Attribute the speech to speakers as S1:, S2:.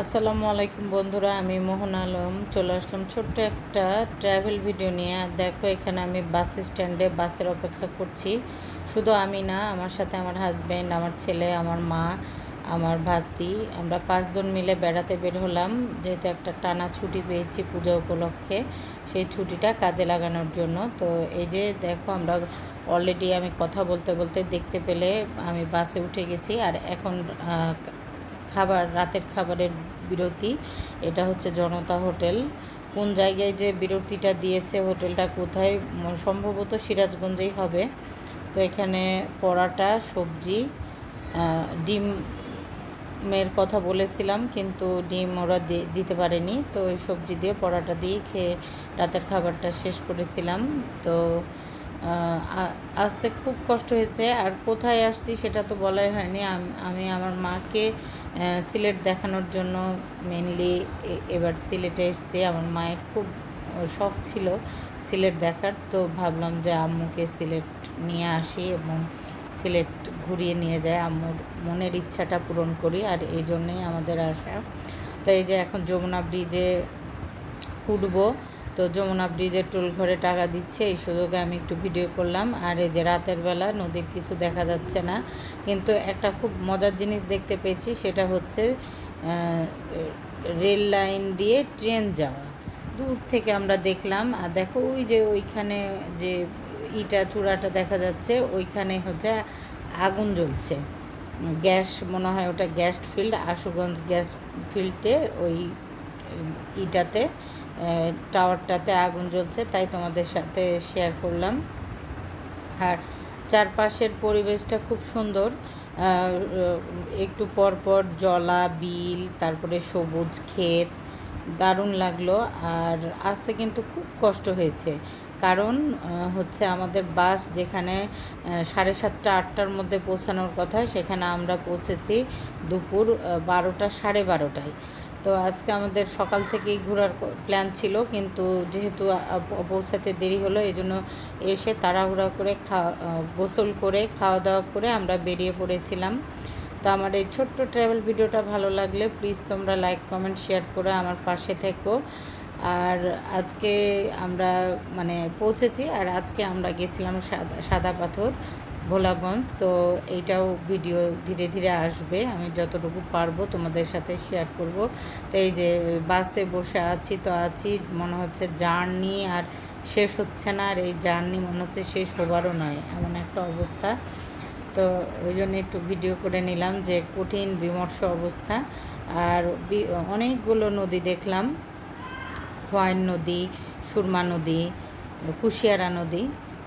S1: আসসালামু আলাইকুম বন্ধুরা, আমি মোহন আলম। চলে আসলাম ছোট্ট একটা ট্রাভেল ভিডিও নিয়ে। আর দেখো, এখানে আমি বাস স্ট্যান্ডে বাসের অপেক্ষা করছি। শুধু আমি না, আমার সাথে আমার হাজব্যান্ড আমার ছেলে, আমার মা, আমার ভাস্তি। আমরা পাঁচজন মিলে বেড়াতে বের হলাম। যেহেতু একটা টানা ছুটি পেয়েছি পূজা উপলক্ষে, সেই ছুটিটা কাজে লাগানোর জন্য। তো এই যে দেখো, আমরা অলরেডি আমি কথা বলতে বলতে দেখতে পেলে আমি বাসে উঠে গেছি। আর এখন খাবার, রাতের খাবারের বিরতি। এটা হচ্ছে জনতা হোটেল। কোন জায়গায় যে বিরতিটা দিয়েছে হোটেলটা কোথায়? সম্ভবত সিরাজগঞ্জেই হবে। তো এখানে পরাটা, সবজি ডিমের কথা বলেছিলাম, কিন্তু ডিম ওরা দিতে পারেনি। তো ওই সবজি দিয়ে পরাটা দিয়ে খেয়ে রাতের খাবারটা শেষ করেছিলাম। তো আসতে খুব কষ্ট হয়েছে। আর কোথায় আসছি সেটা তো বলাই হয়নি। আমি আমার মাকে সিলেট দেখানোর জন্য মেনলি এবার সিলেটে এসেছি। আমার মায়ের খুব শখ ছিল সিলেট দেখার, তো ভাবলাম যে আম্মুকে সিলেট নিয়ে আসি এবং সিলেট ঘুরিয়ে নিয়ে যায় আম্মুর মনের ইচ্ছাটা পূরণ করি আর এই জন্যেই আমাদের আসা তো এই যে এখন যমুনা ব্রিজে উঠবো তো যমুনা ব্রিজের টোল ঘরে টাকা দিচ্ছে, এই সুযোগে আমি একটু ভিডিও করলাম। আর এই যে রাতের বেলা নদীর কিছু দেখা যাচ্ছে না, কিন্তু একটা খুব মজার জিনিস দেখতে পেয়েছি, সেটা হচ্ছে রেল লাইন দিয়ে ট্রেন যাওয়া। দূর থেকে আমরা দেখলাম, আর দেখো ওই যে ওইখানে যে ইটা চূড়াটা দেখা যাচ্ছে, ওইখানে হচ্ছে আগুন জ্বলছে। গ্যাস, মনে হয় ওটা গ্যাস ফিল্ড, আশুগঞ্জ গ্যাস ফিল্ডে ওই ইটাতে। টাওয়ারটাতে আগুন জ্বলছে, তাই তোমাদের সাথে শেয়ার করলাম। আর চারপাশের পরিবেশটা খুব সুন্দর। একটু পর পর জলা, বিল, তারপরে সবুজ ক্ষেত, দারুণ লাগল। আর আসতে কিন্তু খুব কষ্ট হয়েছে। কারণ হচ্ছে আমাদের বাস যেখানে সাড়ে সাতটা, আটটার মধ্যে পৌঁছানোর কথা, সেখানে আমরা পৌঁছেছি দুপুর বারোটা, সাড়ে বারোটায়। তো আজকে আমাদের সকাল থেকেই ঘোরার প্ল্যান ছিল, কিন্তু যেহেতু পৌঁছাতে দেরি হলো এই জন্য এসে তাড়াহুড়া করে খাওয়া গোসল করে খাওয়া দাওয়া করে আমরা বেরিয়ে পড়েছিলাম। তো আমার এই ছোট্ট ট্রাভেল ভিডিওটা ভালো লাগলে প্লিজ তোমরা লাইক কমেন্ট শেয়ার করে আমার পাশে থেকো। আর আজকে আমরা মানে পৌঁছেছি, আর আজকে আমরা গেছিলাম সাদা সাদা পাথর। ভোলাগঞ্জ, তো এইটাও ভিডিও ধীরে ধীরে আসবে। আমি যতটুকু পারব তোমাদের সাথে শেয়ার করব। তো এই যে বাসে বসে আছি, তো আছি, মনে হচ্ছে জার্নি আর শেষ হচ্ছে না। আর এই জার্নি মনে হচ্ছে শেষ হবারও নয়, এমন একটা অবস্থা। তো ওই জন্য একটু ভিডিও করে নিলাম যে কঠিন, বিমর্ষ অবস্থা। আর অনেকগুলো নদী দেখলাম। হোয়াইন নদী, সুরমা নদী, কুশিয়ারা নদী।